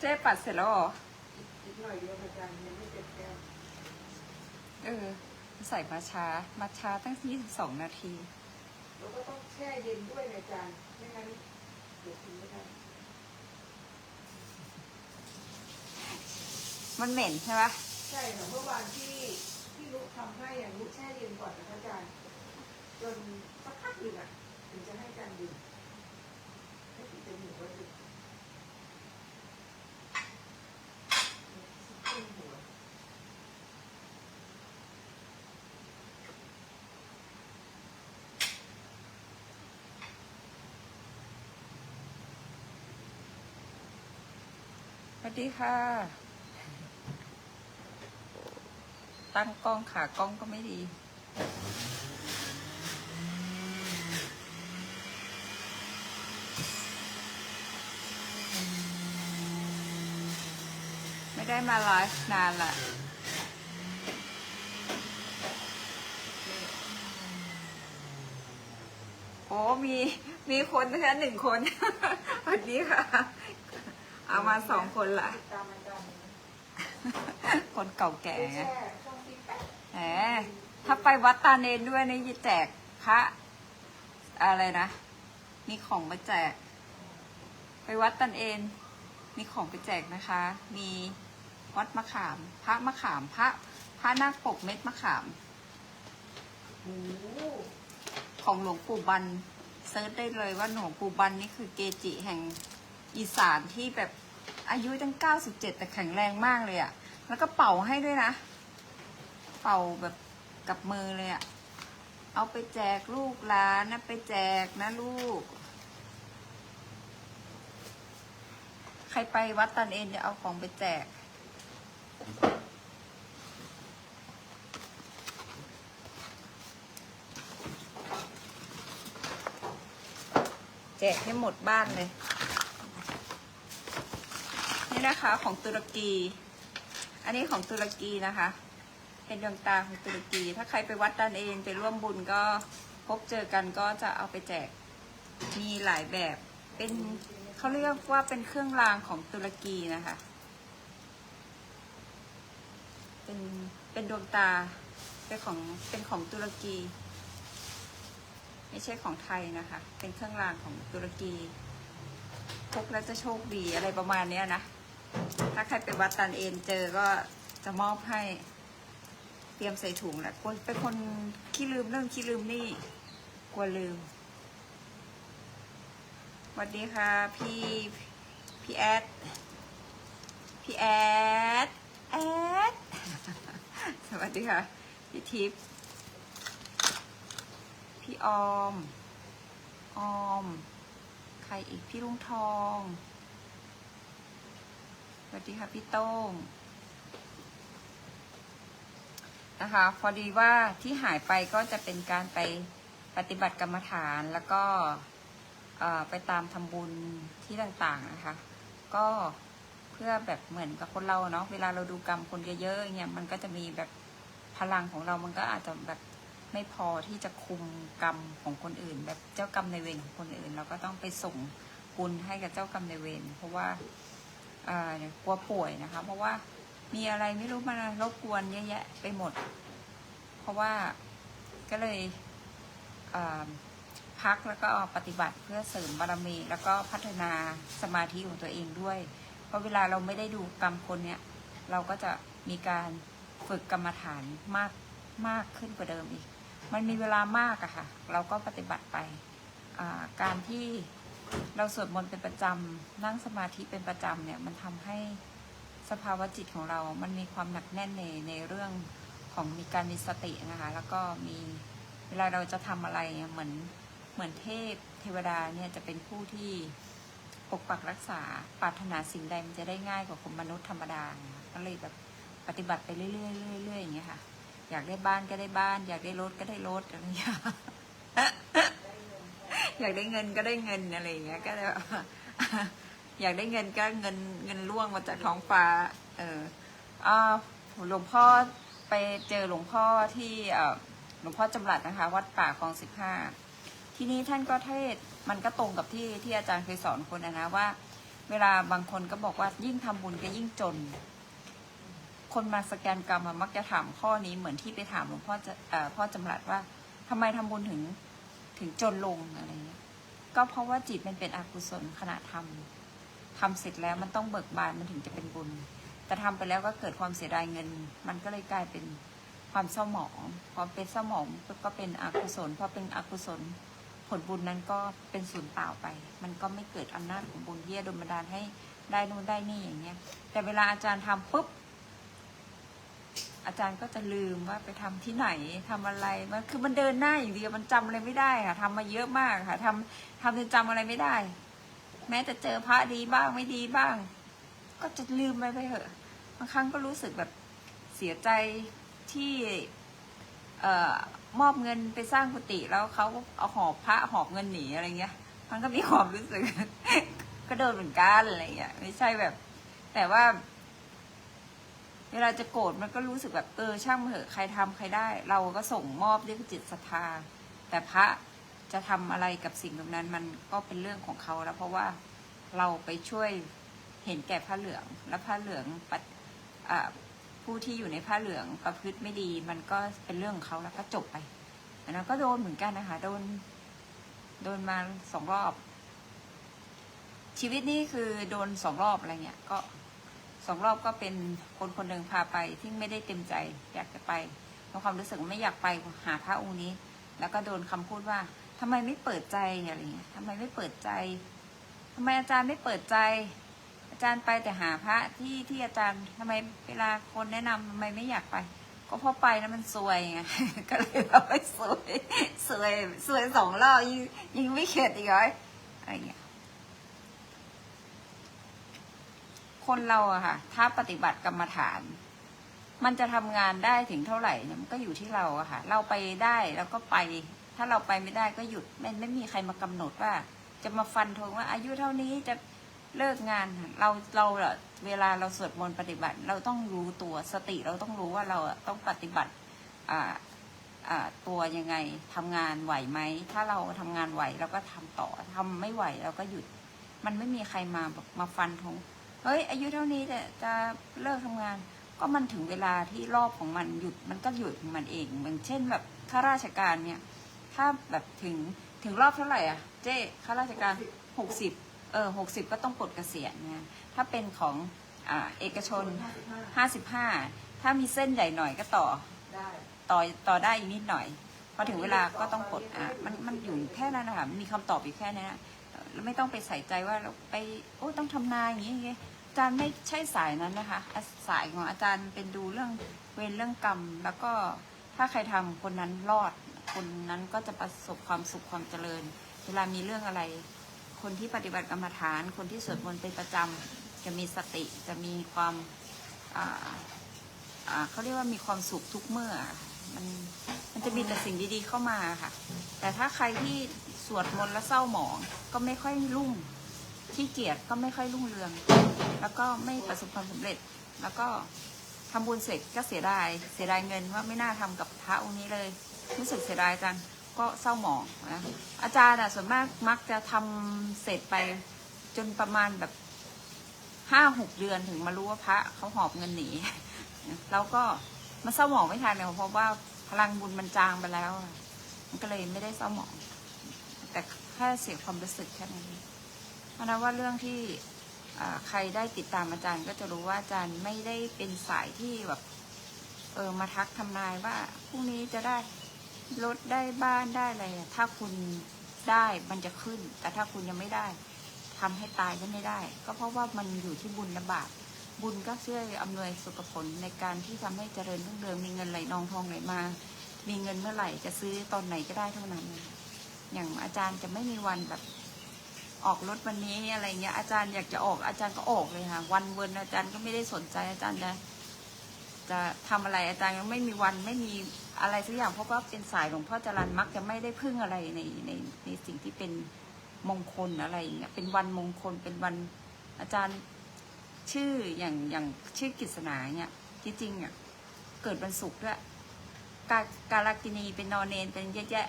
เจ๊ปัดเสร็จแล้วเหรออีกหน่อยเดียวอาจารย์ยังไม่เสร็จแก้วเออ ใส่มาช้ามาช้าตั้ง 22 นาทีแล้วก็ต้องแช่เย็นด้วยนะอาจารย์ไม่งั้นเดี๋ยวกินไม่ได้มันเหม็นใช่ไหมใช่ค่ะเมื่อวานที่ที่ลุทำให้อะลุแช่เย็นก่อนนะคะอาจารย์จนสักพักหนึ่งอะถึงจะให้อาจารย์ดื่มให้ติดจมูกไว้ดื่ม วัสดีค่ะ ตั้งกล้องขากล้องก็ไม่ดี ไม่ได้มาไลฟ์นานละโอ้มี มีคนแค่หนึ่งคนสวัสดีค่ะ เอามาสองคนละติดตามอาจารย์นะคนเก่าแก่ลุไงแช่ช่องที่แป๊บแหมถ้าไปวัดตาเนนด้วยนี่จะแจกพระอะไรนะ มีของมาแจก ไปวัดตาเอนมีของไปแจกนะคะ มีวัดมะขาม พระมะขาม พระพระนาคปกเม็ดมะขาม โอ้โหของหลวงปู่บันเซิร์ชได้เลยว่าหลวงปู่บันนี่คือเกจิแห่ง อีสานที่แบบอายุตั้ง 97 แต่แข็งแรงมากเลยอะแล้วก็เป่าให้ด้วยนะ เป่าแบบกับมือเลยอะเอาไปแจกลูกหลานนะไปแจกนะลูก ใครไปวัดตันเอ็นจะเอาของไปแจกแจกให้หมดบ้านเลย นี่นะคะของตุรกี อันนี้ของตุรกีนะคะ เป็นดวงตาของตุรกี ถ้าใครไปวัดดันเองไปร่วมบุญก็พบเจอกันก็จะเอาไปแจก มีหลายแบบ เป็นเขาเรียกว่าเป็นเครื่องรางของตุรกีนะคะ เป็นเป็นดวงตา เป็นของเป็นของตุรกี ไม่ใช่ของไทยนะคะ เป็นเครื่องรางของตุรกีพกแล้วจะโชคดีอะไรประมาณนี้นะ ถ้าใครไปวัดตันเอนเจอก็จะมอบให้เตรียมใส่ถุงแหละคนเป็นคนขี้ลืมเรื่องขี้ลืมนี่กลัวลืมสวัสดีค่ะ พี่พี่แอดพี่แอดแอดสวัสดีค่ะ พี่ทิพย์พี่ออม ออม ใครอีก พี่ลุงทอง สวัสดีค่ะพี่โต้งนะคะ พอดีว่าที่หายไปก็จะเป็นการไปปฏิบัติกรรมฐานแล้วก็ไปตามทำบุญที่ต่างๆนะคะ ก็เพื่อแบบเหมือนกับคนเราเนาะเวลาเราดูกรรมคนเยอะๆเงี้ยมันก็จะมีแบบพลังของเรามันก็อาจจะแบบไม่พอที่จะคุมกรรมของคนอื่น แบบเจ้ากรรมในเวรของคนอื่น เราก็ต้องไปส่งบุญให้กับเจ้ากรรมในเวรเพราะว่า กลัวป่วยนะคะ เพราะว่ามีอะไรไม่รู้มารบกวนเยอะแยะไปหมด เพราะว่าก็เลยพักแล้วก็ปฏิบัติเพื่อเสริมบารมี แล้วก็พัฒนาสมาธิของตัวเองด้วย เพราะเวลาเราไม่ได้ดูกรรมคนเนี่ย เราก็จะมีการฝึกกรรมฐานมากมากขึ้นกว่าเดิมอีก มันมีเวลามากอะค่ะ เราก็ปฏิบัติไปการที่ เราสวดมนต์เป็นประจำนั่งสมาธิเป็นประจำเนี่ยมันทำให้สภาวะจิตของเรา มันมีความหนักแน่นในในเรื่องของมีการมีสตินะคะแล้วก็มีเวลาเราจะทำอะไรเหมือนเหมือนเทพเทวดาเนี่ยจะเป็นผู้ที่ปกปักรักษาปรารถนาสิ่งใดมันจะได้ง่ายกว่าคนมนุษย์ธรรมดานะคะก็เลยแบบปฏิบัติไปเรื่อยๆเรื่อยๆอย่างเงี้ยค่ะ อยากได้บ้านก็ได้บ้าน อยากได้รถก็ได้รถอะไรอย่างเงี้ย อยากได้เงินก็ได้เงินอะไรอย่างเงี้ยก็เลยอยากได้เงินก็เงินเงินล่วงมาจากท้องฟ้า เอออ่าหลวงพ่อไปเจอหลวงพ่อที่เออหลวงพ่อจำรัดนะคะ วัดป่าคลองสิบห้าที่นี้ท่านก็เทศมันก็ตรงกับที่ที่อาจารย์เคยสอนคนนะนะว่า เวลาบางคนก็บอกว่ายิ่งทำบุญก็ยิ่งจน คนมาสแกนกรรมมักจะถามข้อนี้เหมือนที่ไปถามหลวงพ่อจะเอ่อพ่อจำรัดว่าทำไมทำบุญถึง ถึงจนลงอะไรเงี้ยก็เพราะว่าจิตมันเป็นอกุศลขณะทำทำเสร็จแล้วมันต้องเบิกบานมันถึงจะเป็นบุญ แต่ทำไปแล้วก็เกิดความเสียดายเงิน มันก็เลยกลายเป็นความเศร้าหมองพอเป็นเศร้าหมองก็เป็นอกุศลพอเป็นอกุศลผลบุญนั้นก็เป็นสูญเปล่าไป มันก็ไม่เกิดอำนาจของบุญที่จะดลบันดาลให้ได้นู่นได้นี่อย่างเงี้ย แต่เวลาอาจารย์ทำปุ๊บ อาจารย์ก็จะลืมว่าไปทำที่ไหนทำอะไรมันคือมันเดินหน้าอย่างเดียวมันจำอะไรไม่ได้ค่ะทำมาเยอะมากค่ะทำทำจนจำอะไรไม่ได้ แม้จะเจอพระดีบ้างไม่ดีบ้าง ก็จะลืมไปไปเถอะบางครั้งก็รู้สึกแบบเสียใจที่เอ่อมอบเงินไปสร้างกุฏิแล้วเขาเอาหอบพระหอบเงินหนีอะไรเงี้ย มันก็มีความรู้สึก ก็โดนเหมือนกันอะไรเงี้ยไม่ใช่แบบ แต่ว่า เวลาจะโกรธมันก็รู้สึกแบบเออช่างมันเถอะใครทำใครได้ เราก็ส่งมอบด้วยจิตศรัทธา แต่พระจะทำอะไรกับสิ่งตรงนั้นมันก็เป็นเรื่องของเขาแล้วเพราะว่าเราไปช่วยเห็นแก่ผ้าเหลือง และผ้าเหลืองปฏิอ่าผู้ที่อยู่ในผ้าเหลืองประพฤติไม่ดี มันก็เป็นเรื่องของเขาแล้วก็จบไปอันนั้นก็โดนเหมือนกันนะคะโดนโดนมาสองรอบ ชีวิตนี้คือโดนสองรอบอะไรเงี้ยก็ สองรอบก็เป็นคนคนหนึ่งพาไปที่ไม่ได้เต็มใจอยากจะไปเพราะความรู้สึกไม่อยากไปหาพระองค์นี้ แล้วก็โดนคำพูดว่าทำไมไม่เปิดใจอะไรเงี้ยทำไมไม่เปิดใจทำไมอาจารย์ไม่เปิดใจ อาจารย์ไปแต่หาพระที่ที่อาจารย์ทำไมเวลาคนแนะนำทำไมไม่อยากไป ก็เพราะไปแล้วมันซวยไงก็เลยแบบไม่ซวยซวยซวยสองรอบยิ่งยิ่งไม่เข็ดอีกเหรออะไรเงี้ย คนเราอะค่ะ ถ้าปฏิบัติกรรมฐาน มันจะทำงานได้ถึงเท่าไหร่เนี่ยมันก็อยู่ที่เราอะค่ะ เราไปได้แล้วก็ไป ถ้าเราไปไม่ได้ก็หยุดไม่ไม่มีใครมากำหนดว่า จะมาฟันธงว่า อายุเท่านี้จะเลิกงานเราเราเวลาเราสวดมนต์ปฏิบัติ เราต้องรู้ตัวสติเราต้องรู้ว่าเราต้องปฏิบัติอ่าอ่าตัวยังไงทำงานไหวไหมถ้าเราทำงานไหวเราก็ทำต่อทำไม่ไหวเราก็หยุด มันไม่มีใครมาแบบมาฟันธง เฮ้ยอายุเท่านี้จะจะเลิกทำงาน ก็มันถึงเวลาที่รอบของมันหยุดมันก็หยุดของมันเองเหมือนเช่นแบบข้าราชการเนี่ยถ้าแบบถึงถึงรอบเท่าไหร่อะ เจ๊ข้าราชการหกสิบเออหกสิบก็ต้องปลดเกษียณเนี่ยถ้าเป็นของอ่าเอกชนห้าสิบห้าห้าสิบห้าถ้ามีเส้นใหญ่หน่อยก็ต่อได้ต่อต่อได้อีกนิดหน่อยพอถึงเวลาก็ต้องปลดอะมันมันอยู่แค่นั้นนะคะมีคำตอบอยู่แค่นี้นะแล้ว ไม่ต้องไปใส่ใจว่าเราไปโอ้ต้องทำนายอย่างนี้อย่างนี้อาจารย์ไม่ใช่สายนั้นนะคะอะสายของอาจารย์เป็นดูเรื่องเวรเรื่องกรรม แล้วก็ถ้าใครทำคนนั้นรอด คนนั้นก็จะประสบความสุขความเจริญ เวลามีเรื่องอะไร คนที่ปฏิบัติกรรมฐาน คนที่สวดมนต์เป็นประจำจะมีสติจะมีความอ่าอ่าเขาเรียกว่ามีความสุขทุกเมื่อ มันมันจะมีแต่สิ่งดีๆเข้ามาค่ะ แต่ถ้าใครที่ สวดมนต์แล้วเศร้าหมอง ก็ไม่ค่อยรุ่งขี้เกียจก็ไม่ค่อยรุ่งเรือง แล้วก็ไม่ประสบความสำเร็จ แล้วก็ทำบุญเสร็จก็เสียดาย เสียดายเงินว่าไม่น่าทำกับพระองค์นี้เลยรู้สึกเสียดายจังก็เศร้าหมองนะอาจารย์อะส่วนมากมักจะทำเสร็จไปจนประมาณแบบห้าหกเดือนถึงมารู้ว่าพระเขาหอบเงินหนีแล้วก็มันเศร้าหมองไม่ทันเนี่ยเพราะว่าพลังบุญมันจางไปแล้ว มันก็เลยไม่ได้เศร้าหมอง แต่แค่เสียความรู้สึกแค่นั้นเพราะนั้นว่าเรื่องที่ใครได้ติดตามอาจารย์ก็จะรู้ว่าอาจารย์ไม่ได้เป็นสายที่แบบเออมาทักทำนายว่าพรุ่งนี้จะได้รถได้บ้านได้อะไรถ้าคุณได้มันจะขึ้น แต่ถ้าคุณยังไม่ได้ทำให้ตายก็ไม่ได้ ก็เพราะว่ามันอยู่ที่บุญและบาปบุญก็ช่วยอำนวยสุขผลในการที่ทำให้เจริญรุ่งเรืองมีเงินไหลนองทองไหลมา มีเงินเมื่อไหร่จะซื้อตอนไหนก็ได้เท่านั้น อย่างอาจารย์จะไม่มีวันแบบ ออกรถวันนี้อะไรเงี้ยอาจารย์อยากจะออกอาจารย์ก็ออกเลยค่ะ วันเวินอาจารย์ก็ไม่ได้สนใจอาจารย์จะจะทำอะไรอาจารย์ยังไม่มีวันไม่มีอะไรสักอย่างเพราะว่าเป็นสายหลวงพ่อจรันมักจะไม่ได้พึ่งอะไรในในในสิ่งที่เป็นมงคลอะไรอย่างเงี้ยเป็นวันมงคลเป็นวันอาจารย์ชื่ออย่างอย่างชื่อกิษณาเนี่ยที่จริงอะเกิดวันศุกร์ด้วยกาการากินีเป็นนอนเนนเป็นแย่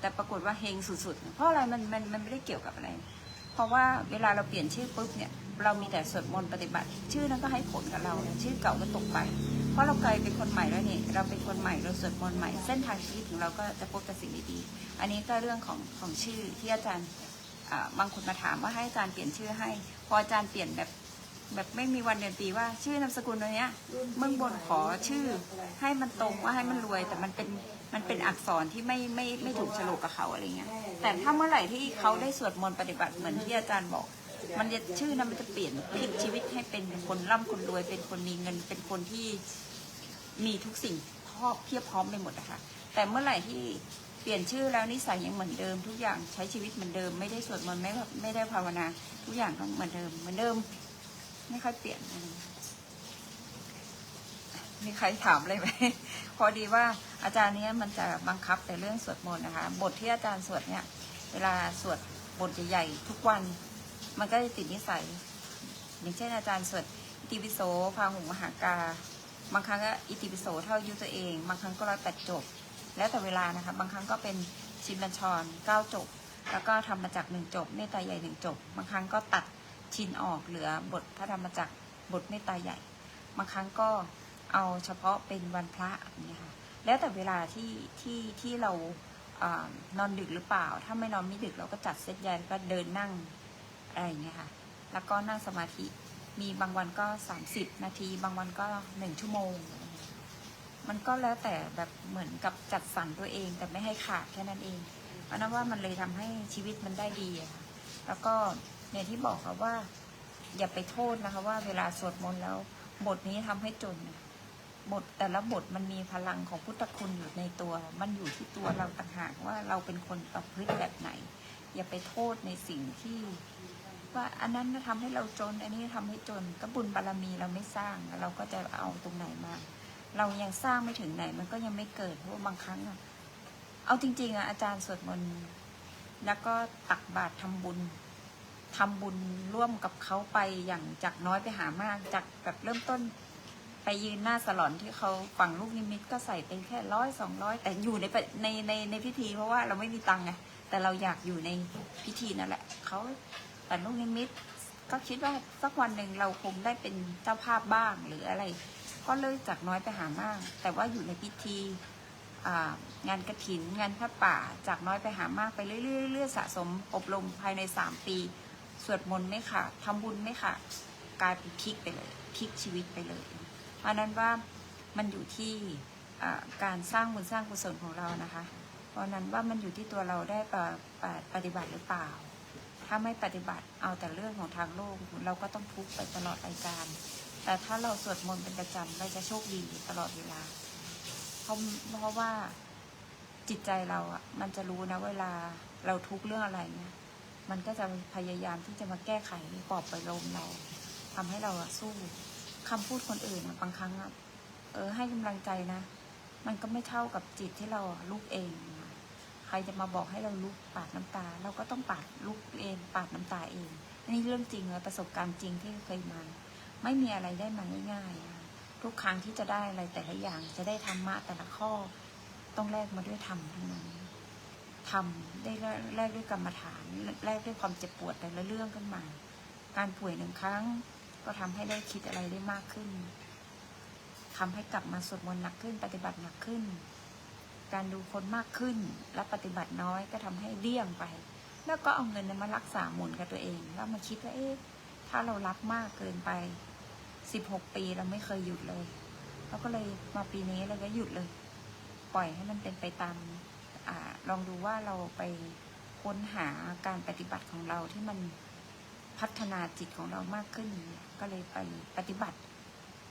แต่ปรากฏว่าเฮงสุดๆ เพราะอะไรมันมันมันไม่ได้เกี่ยวกับอะไร เพราะว่าเวลาเราเปลี่ยนชื่อปุ๊บเนี่ยเรามีแต่สวดมนต์ปฏิบัติ ชื่อนั้นก็ให้ผลกับเราชื่อเก่าก็ตกไป เพราะเรากลายเป็นคนใหม่แล้วนี่เราเป็นคนใหม่เราสวดมนต์ใหม่เส้นทางชีวิตของเราก็จะพบแต่สิ่งดีๆอันนี้ก็เรื่องของของชื่อที่อาจารย์บางคนมาถามว่าให้อาจารย์เปลี่ยนชื่อให้ พออาจารย์เปลี่ยนแบบ แบบไม่มีวันเดือนปีว่า ชื่อนามสกุลตัวเนี้ยเมืองบนขอชื่อ ให้มันตรงว่าให้มันรวย แต่มันเป็นมันเป็นอักษรที่ไม่ไม่ไม่ถูกโฉลกกับเขาอะไรเงี้ย แต่ถ้าเมื่อไหร่ที่เขาได้สวดมนต์ปฏิบัติเหมือนที่อาจารย์บอก มันจะชื่อนั้นมันจะเปลี่ยนพลิกชีวิตให้เป็นคนร่ำคนรวย เป็นคนมีเงิน เป็นคนที่มีทุกสิ่งพร้อมเพียบพร้อมไปหมดนะคะแต่เมื่อไหร่ที่เปลี่ยนชื่อแล้วนิสัยยังเหมือนเดิมทุกอย่างใช้ชีวิตเหมือนเดิมไม่ได้สวดมนต์ไม่แบบไม่ได้ภาวนา ทุกอย่างก็เหมือนเดิมเหมือนเดิม ไม่ค่อยเปลี่ยนอะไรมีใครถามเลยไหมพอดีว่าอาจารย์เนี้ยมันจะบังคับแต่เรื่องสวดมนต์นะคะ บทที่อาจารย์สวดเนี่ยเวลาสวดบทใหญ่ๆทุกวัน มันก็จะติดนิสัย อย่างเช่นอาจารย์สวดอิติปิโสพาหุงมหากา บางครั้งก็อิติปิโสเท่าอายุตัวเอง บางครั้งก็ร้อยแปดจบ แล้วแต่เวลานะคะ บางครั้งก็เป็นชินบัญชรเก้าจบ แล้วก็ทำมาจากหนึ่งจบเมตตาใหญ่หนึ่งจบ บางครั้งก็ตัด ชินออกเหลือบทพระธรรมจักรบทเมตตาใหญ่ บางครั้งก็เอาเฉพาะเป็นวันพระอย่างนี้ค่ะแล้วแต่เวลาที่ที่ที่เราอนอนดึกหรือเปล่า ถ้าไม่นอนไม่ดึกเราก็จัดเซตใหญ่แล้วก็เดินนั่งอะไรอย่างเงี้ยค่ะ แล้วก็นั่งสมาธิ มีบางวันก็ 30 นาที บางวันก็หนึ่งชั่วโมง มันก็แล้วแต่แบบเหมือนกับจัดสรรตัวเองแต่ไม่ให้ขาดแค่นั้นเอง เพราะนั้นว่ามันเลยทำให้ชีวิตมันได้ดีค่ะแล้วก็ เนี่ยที่บอกค่ะว่า อย่าไปโทษนะคะ ว่าเวลาสวดมนต์แล้ว บทนี้ทำให้จนบทแต่ละบทมันมีพลังของพุทธคุณอยู่ในตัว มันอยู่ที่ตัวเราต่างหากว่าเราเป็นคนประพฤติแบบไหน อย่าไปโทษในสิ่งที่ ว่าอันนั้นทำให้เราจน อันนี้ทำให้จนก็บุญบารรมีเราไม่สร้าง เราก็จะเอาตรงไหนมา เรายังสร้างไม่ถึงไหน มันก็ยังไม่เกิดเพราะบางครั้งอะเอาจริงๆอะอาจารย์สวดมนต์แล้วก็ตักบาตรทำบุญ ทำบุญร่วมกับเขาไปอย่างจากน้อยไปหามากจากแบบเริ่มต้น ไปยืนหน้าสลอนที่เขาฝังลูกนิมิตก็ใส่เป็นแค่ร้อยสองร้อยแต่อยู่ในในในในพิธีเพราะว่าเราไม่มีตังค์ไงแต่เราอยากอยู่ในพิธีนั่นแหละเขาแต่ลูกนิมิตก็คิดว่าสักวันหนึ่งเราคงได้เป็นเจ้าภาพบ้างหรืออะไร ก็เลิกจากน้อยไปหามาก แต่ว่าอยู่ในพิธีงานกระถินงานพระป่าจากน้อยไปหามากไปเรื่อยๆเรื่อยๆสะสมอบรมภายในสามปี สวดมนต์ไม่ค่ะทำบุญไม่ค่ะกลายเป็นพลิกไปเลยพลิกชีวิตไปเลย เพราะนั้นว่ามันอยู่ที่การสร้างบุญสร้างกุศลของเรานะคะ เพราะนั้นว่ามันอยู่ที่ตัวเราได้ปปปฏิบัติหรือเปล่า ถ้าไม่ปฏิบัติเอาแต่เรื่องของทางโลกเราก็ต้องทุกข์ไปตลอดรายการ แต่ถ้าเราสวดมนต์เป็นประจำเราจะโชคดีตลอดเวลา เพราะเพราะว่าจิตใจเราอะมันจะรู้นะเวลาเราทุกข์เรื่องอะไรเนี่ย มันก็จะพยายามที่จะมาแก้ไขปลอบประโลมเราทำให้เราสู้คำพูดคนอื่นบางครั้งเออให้กำลังใจนะ มันก็ไม่เท่ากับจิตที่เราลุกเอง ใครจะมาบอกให้เราลุกปาดน้ำตา เราก็ต้องปาดลุกเองปาดน้ำตาเองอันนี้เรื่องจริงเลยประสบการณ์จริงที่เคยมา ไม่มีอะไรได้มาง่ายๆทุกครั้งที่จะได้อะไรแต่ละอย่างจะได้ธรรมะแต่ละข้อต้องแลกมาด้วยธรรมทั้งนั้น ทำได้แลกด้วยกรรมฐานแลกด้วยความเจ็บปวดแต่ละเรื่องขึ้นมา การป่วยหนึ่งครั้ง ก็ทำให้ได้คิดอะไรได้มากขึ้นทำให้กลับมาสวดมนต์หนักขึ้น ปฏิบัติหนักขึ้น การดูคนมากขึ้นและปฏิบัติน้อยก็ทำให้เลี่ยงไป แล้วก็เอาเงินนั้นมารักษาหมุนกับตัวเอง แล้วมาคิดว่าเอ๊ะถ้าเรารับมากเกินไปสิบหกปีเราไม่เคยหยุดเลยเราก็เลยมาปีนี้เราก็หยุดเลย ปล่อยให้มันเป็นไปตาม อลองดูว่าเราไปค้นหาการปฏิบัติของเราที่มันพัฒนาจิตของเรามากขึ้น ก็เลยไปปฏิบัติ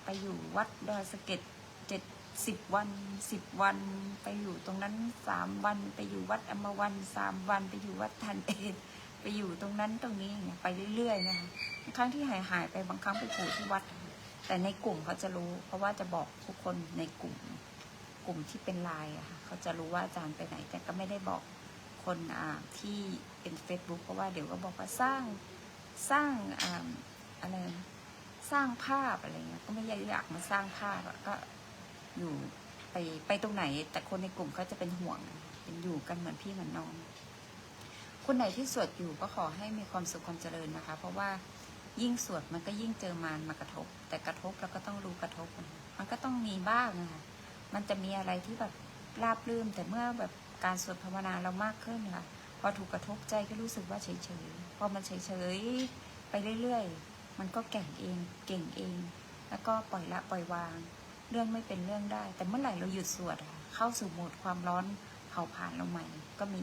ไปอยู่วัดดอยสะเก็ดเจ็ดสิบวันสิบวัน ไปอยู่ตรงนั้นสามวัน ไปอยู่วัดอมวันสามวัน ไปอยู่วัดทันเอนไปอยู่ตรงนั้นตรงนี้เงี้ยไปเรื่อยๆนะคะครั้งที่หายหายไปบางครั้งไปโผล่ที่วัด แต่ในกลุ่มเขาจะรู้ เพราะว่าจะบอกทุกคนในกลุ่ม ลุ่มที่เป็นไลน์อะค่ะเขาจะรู้ว่าอาจารย์ไปไหน แต่ก็ไม่ได้บอกคนอ่าที่เป็น Facebook เพราะว่าเดี๋ยวก็บอกว่าสร้างสร้างอ่าอะไรสร้างภาพอะไรเงี้ยก็ไม่อยากมาสร้างภาพก็อยู่ไปไปตรงไหน แต่คนในกลุ่มเขาจะเป็นห่วงเป็นอยู่กันเหมือนพี่เหมือนน้องคนไหนที่สวดอยู่ก็ขอให้มีความสุขความเจริญนะคะ เพราะว่ายิ่งสวดมันก็ยิ่งเจอมารมากระทบ แต่กระทบเราก็ต้องรู้กระทบ มันก็ต้องมีบ้างนะคะ มันจะมีอะไรที่แบบราบรื่นแต่เมื่อแบบการสวดภาวนาเรามากขึ้นค่ะ พอถูกกระทบใจก็รู้สึกว่าเฉยๆ พอมันเฉยๆ ไปเรื่อยๆ มันก็แก่งเอง เก่งเอง แล้วก็ปล่อยละปล่อยวาง เรื่องไม่เป็นเรื่องได้ แต่เมื่อไหร่เราหยุดสวดเข้าสู่โหมดความร้อนเผาผลาญเราใหม่ก็มี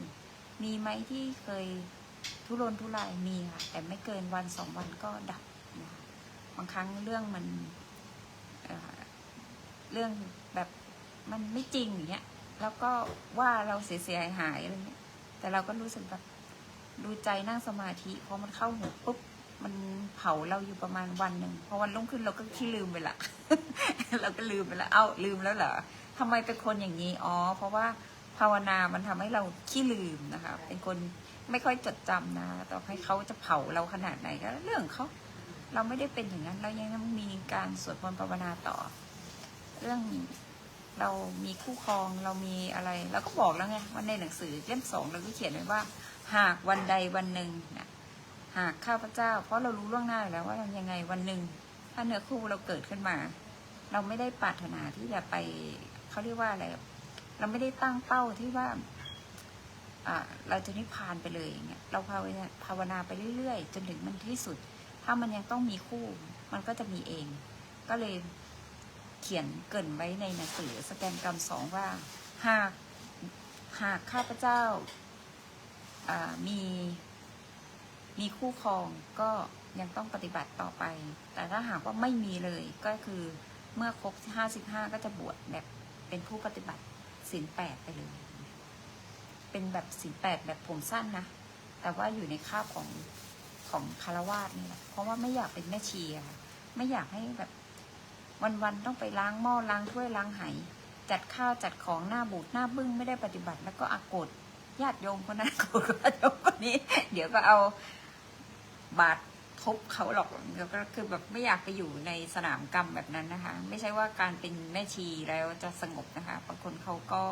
มีไหมที่เคยทุรนทุรายมีค่ะ แต่ไม่เกินวันสองวันก็ดับ บางครั้งเรื่องมันเรื่อง มันไม่จริงอย่างเงี้ยแล้วก็ว่าเราเสียเสียหายอะไรเงี้ย แต่เราก็รู้สึกแบบดูใจนั่งสมาธิพอมันเข้าหูปุ๊บมันเผาเราอยู่ประมาณวันหนึ่งพอวันรุ่งขึ้นเราก็ขี้ลืมไปละ เราก็ลืมไปละเอ้าลืมแล้วเหรอทำไมเป็นคนอย่างนี้อ๋อเพราะว่าภาวนามันทำให้เราขี้ลืมนะคะ เป็นคนไม่ค่อยจดจำนะ ต่อให้เขาจะเผาเราขนาดไหนก็เรื่องเขาเราไม่ได้เป็นอย่างนั้น เรายังต้องมีการสวดมนต์ภาวนาต่อ เรื่อง เรามีคู่ครองเรามีอะไรเราก็บอกแล้วไงว่าในหนังสือเล่มสองเราก็เขียนไว้ว่า หากวันใดวันหนึ่งนะหากข้าพเจ้า เพราะเรารู้ล่วงหน้าอยู่แล้วว่ายังไงวันหนึ่งถ้าเนื้อคู่เราเกิดขึ้นมา เราไม่ได้ปรารถนาที่จะไปเขาเรียกว่าอะไรเราไม่ได้ตั้งเป้าที่ว่าเราจะนิพพานไปเลยอย่างเงี้ยเราภาวนาภาวนาไปเรื่อยๆ จนถึงมันที่สุด ถ้ามันยังต้องมีคู่ มันก็จะมีเอง ก็เลย ขียนเกินไว้ในหนังสือสแกนกรรมสองว่า หากหากข้าพเจ้าามีมีคู่ครองก็ยังต้องปฏิบัติต่อไป แต่ถ้าหากว่าไม่มีเลยก็คือเมื่อครบห้าสิบห้าก็จะบวชแบบเป็นผู้ปฏิบัติศีลแปดไปเลย เป็นแบบศีลแปดแบบผมสั้นนะ แต่ว่าอยู่ในคาบของของคารวาสนี่แหละ เพราะว่าไม่อยากเป็นแม่ชีอะค่ะไม่อยากให้แบบ วันๆต้องไปล้างหม้อล้างถ้วยล้างไหจัดข้าวจัดของหน้าบูดหน้าบึ้งไม่ได้ปฏิบัติ แล้วก็อากดญาติโยมคนนั้นโกรธญาติโยมคนนี้ เดี๋ยวก็เอาบาดทุบเขาหรอกเดี๋ยวก็คือแบบไม่อยากไปอยู่ในสนามกรรมแบบนั้นนะคะ ไม่ใช่ว่าการเป็นแม่ชีแล้วจะสงบนะคะบางคนเขาก็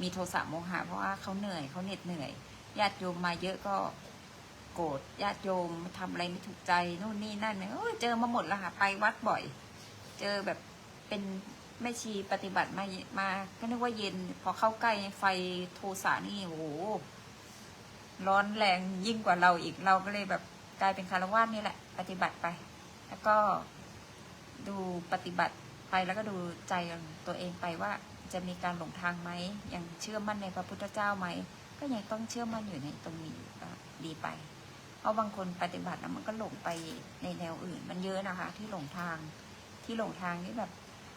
มีโทสะโมหะเพราะว่าเขาเหนื่อยเขาเหน็ดเหนื่อยญาติโยมมาเยอะก็โกรธญาติโยมทำอะไรไม่ถูกใจนู่นนี่นั่นเนี่ยโอ้ยเจอมาหมดแล้วค่ะไปวัดบ่อย เจอแบบเป็นแม่ชีปฏิบัติมามา ก็นึกว่าเย็น พอเข้าใกล้ไฟโทสะนี่โอ้โหร้อนแรงยิ่งกว่าเราอีกเราก็เลยแบบกลายเป็นคารวาสนี่แหละ ปฏิบัติไป แล้วก็ดูปฏิบัติไปแล้วก็ดูใจตัวเองไปว่าจะมีการหลงทางไหมยังเชื่อมั่นในพระพุทธเจ้าไหมก็ยังต้องเชื่อมั่นอยู่ในตรงนี้ก็ดีไป เพราะบางคนปฏิบัติแล้วมันก็หลงไปในแนวอื่น มันเยอะนะคะ ที่หลงทาง ที่หลงทางนี่แบบ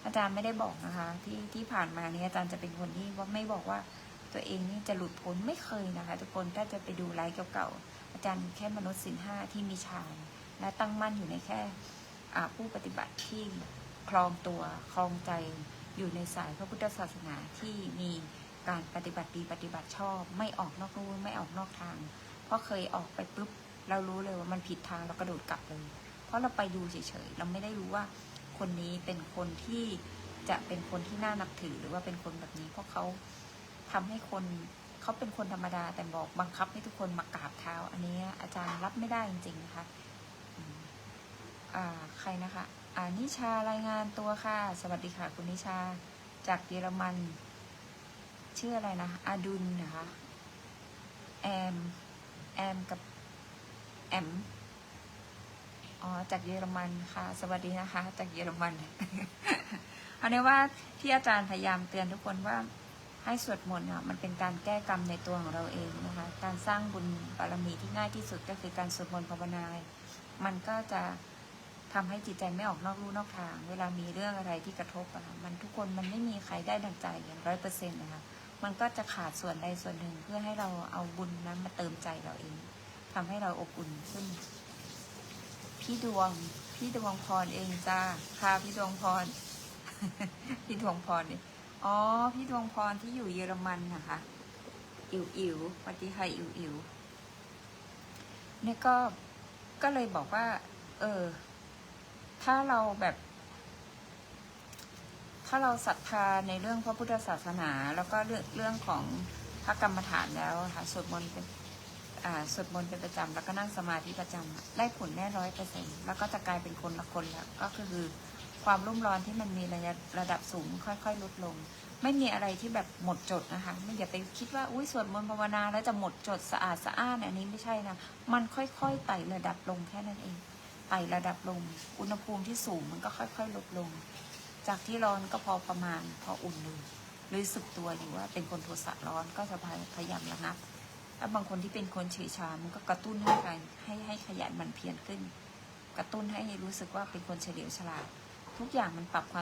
อาจารย์ไม่ได้บอกนะคะ ที่ที่ผ่านมาเนี่ยอาจารย์จะเป็นคนที่ว่าไม่บอกว่าตัวเองนี่จะหลุดพ้นไม่เคยนะคะ ทุกคนถ้าจะไปดูไลฟ์เก่าๆอาจารย์แค่มนุษย์สินห้าที่มีฌานและตั้งมั่นอยู่ในแค่ผู้ปฏิบัติที่คลองตัวคลองใจอยู่ในสายพระพุทธศาสนาที่มีการปฏิบัติดีปฏิบัติชอบ ไม่ออกนอกรูไม่ออกนอกทาง เพราะเคยออกไปปุ๊บเรารู้เลยว่ามันผิดทางเรากระโดดกลับเลย เพราะเราไปดูเฉยๆเราไม่ได้รู้ว่า คนนี้เป็นคนที่จะเป็นคนที่น่านับถือหรือว่าเป็นคนแบบนี้เพราะเขาทำให้คนเขาเป็นคนธรรมดา แต่บอกบังคับให้ทุกคนมากราบเท้า อันนี้อาจารย์รับไม่ได้จริงๆนะคะอ่าใครนะคะอ่านิชารายงานตัวค่ะ สวัสดีค่ะ คุณนิชา จากเยอรมันชื่ออะไรนะอาดุลนะคะแอมแอมกับแอม อ๋อจากเยอรมันค่ะ สวัสดีนะคะ จากเยอรมันเอาเนี้ว่าที่อาจารย์พยายามเตือนทุกคนว่าให้สวดมนต์อะมันเป็นการแก้กรรมในตัวของเราเองนะคะ การสร้างบุญบารมีที่ง่ายที่สุดก็คือการสวดมนต์ภาวนา มันก็จะทำให้จิตใจไม่ออกนอกลู่นอกทาง เวลามีเรื่องอะไรที่กระทบอะค่ะมันทุกคนมันไม่มีใครได้ดังใจอย่างร้อยเปอร์เซ็นต์นะคะ มันก็จะขาดส่วนใดส่วนหนึ่งเพื่อให้เราเอาบุญนั้นมาเติมใจเราเองทำให้เราอบอุ่นขึ้น พี่ดวง พี่ดวงพรเองจ้าค่ะพี่ดวงพร พี่ดวงพรนี่อ๋อ พี่ดวงพรที่อยู่เยอรมันนะคะ อิ๋วอิ๋วสวัสดีค่ะอิ๋วอิ๋วเนี่ยก็ ก็เลยบอกว่า เออ ถ้าเราแบบ ถ้าเราศรัทธาในเรื่องพระพุทธศาสนา แล้วก็เรื่องเรื่องของพระกรรมฐานแล้วค่ะสวดมนต์เป็น สวดมนต์เป็นประจำแล้วก็นั่งสมาธิประจำได้ผลแน่ร้อยเปอร์เซ็นต์แล้วก็จะกลายเป็นคนละคนแล้วก็คือความรุ่มร้อนที่มันมีระยะระดับสูงค่อย ๆ ลดลง ไม่มีอะไรที่แบบหมดจดนะคะ ไม่อย่าไปคิดว่าอุ้ยสวดมนต์ภาวนาแล้วจะหมดจดสะอาดสะอ้านอันนี้ไม่ใช่นะมันค่อยๆไต่ระดับลงแค่นั้นเองไต่ระดับลง อุณหภูมิที่สูงมันก็ค่อย ๆ ลดลง จากที่ร้อนก็พอประมาณพออุ่นเลยรู้สึกตัวอยู่ว่าเป็นคนโทสะร้อนก็จะพยายามระงับ ถ้าบางคนที่เป็นคนเฉยชา มันก็กระตุ้นให้การให้ให้ขยันหมันเพียรขึ้น กระตุ้นให้รู้สึกว่าเป็นคนเฉลียวฉลาด ทุกอย่างมันปรับความ